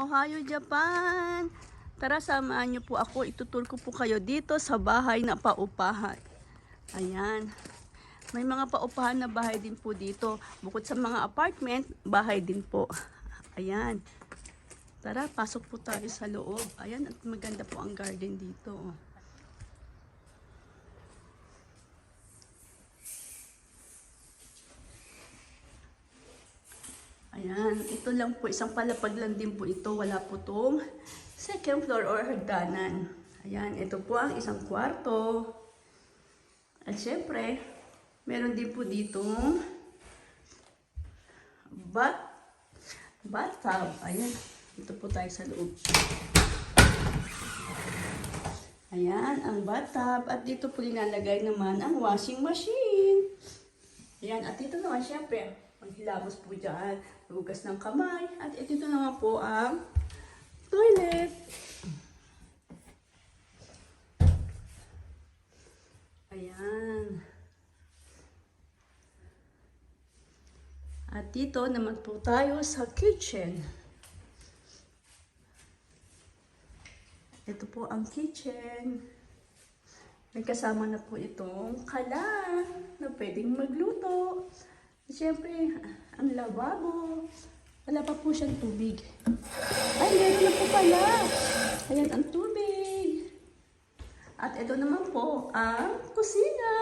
Ohio, Japan! Tara, samahan niyo po ako. Itutur ko po kayo dito sa bahay na paupahan. Ayan. May mga paupahan na bahay din po dito. Bukod sa mga apartment, bahay din po. Ayan. Tara, pasok po tayo sa loob. Ayan, at maganda po ang garden dito. oh. Ayan, ito lang po, isang palapag lang din po ito. Wala po itong second floor or hagdanan. Ayan, ito po ang isang kwarto. At syempre, meron din po ditong bat bathtub. Ayan, ito po tayo sa loob. Ayan, ang bathtub. At dito po linalagay naman ang washing machine. Ayan, at dito naman syempre, maghilamos po dyan, hugas ng kamay. At ito naman po ang toilet. Ayan. At dito naman po tayo sa kitchen. Ito po ang kitchen. May kasama na po itong kalan na pwedeng magluto. Siyempre, ang lababo. Wala pa po siyang tubig. Ay, meron na po pala. Ayan ang tubig. At ito naman po ang kusina.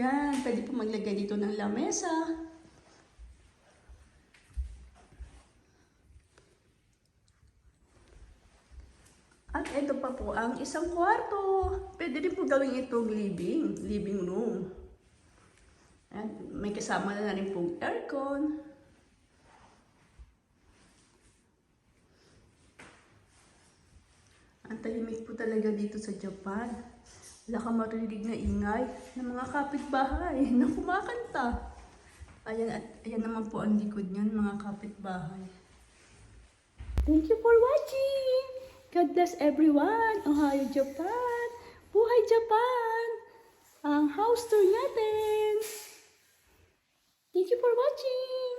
Yan, pwede po maglagay dito ng lamesa. At ito pa po ang isang kwarto. Pwede rin po gawin itong living, living room. At may kasama na rin pong aircon. Ang tahimik po talaga dito sa Japan. Wala kang marinig na ingay ng mga kapitbahay na kumakanta. Ayan, at ayan naman po ang likod niyan, mga kapitbahay. Thank you for watching! God bless everyone! Ohio, Japan! Buhay Japan! Ang house tour natin! Thank you for watching!